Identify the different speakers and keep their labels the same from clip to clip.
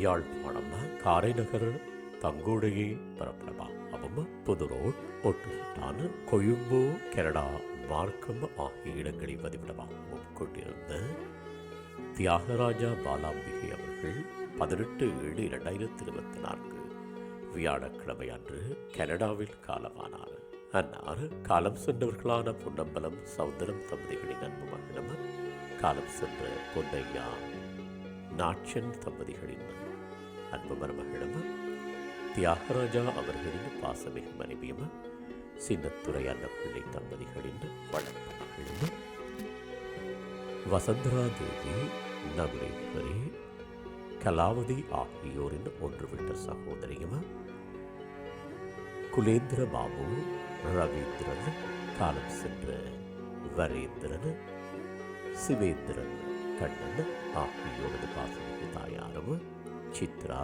Speaker 1: யாழ்ப்பாணம் காரைநகர் தங்கோடையை பரப்பளமாகவும் புதுரோட் ஒட்டுசுட்டான் கொழும்பு கனடா மார்க்கம் ஆகிய இடங்களை வதிவிடமாகவும் கொண்டிருந்த தியாகராஜா பாலாம்பிகை அவர்கள் பதினெட்டு ஏழு இரண்டாயிரத்தி இருபத்தி நான்கு வியாழக்கிழமை அன்று கனடாவில் காலமானார். அன்னார் காலம் சென்றவர்களான பொன்னம்பலம் சௌந்தரம் தம்பதிகளின் அன்பு மகனும் காலம் சென்ற பொன்னையா நாட்சன் தம்பதிகளின் அன்பு மருமகளும் தியாகராஜா அவர்களின் பாசமிகு மனைவியும் சின்னத்துறை அன்னப்பிள்ளை தம்பதிகளின் வளர்ப்பு மகளும் வசந்தரா தேவி நவரேஸ்வரி கலாவதி ஆகியோரின் ஒன்றுவிட்ட சகோதரியும். குலேந்திர பாபு ரவீந்திரன் காலம் சென்ற வரேந்திரன் சிவேந்திரன் கண்ணன் ஆகியோரது பாசமிகு தாயாரும் சித்ரா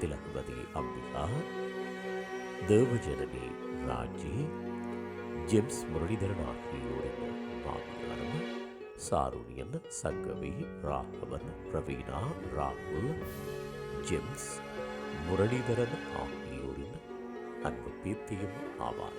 Speaker 1: திலகவதி அம்பிகா தேவஜனனி ராஜி ஜெம்ஸ் முரளிதரன் ஆகியோரின் மாமியாரும் சாருணியன் சங்கவி ராகவன் பிரவீனா ராகுல் ஜெம்ஸ் முரளிதரன் ஆகியோரின் அன்பு பேத்தியும் ஆவார்.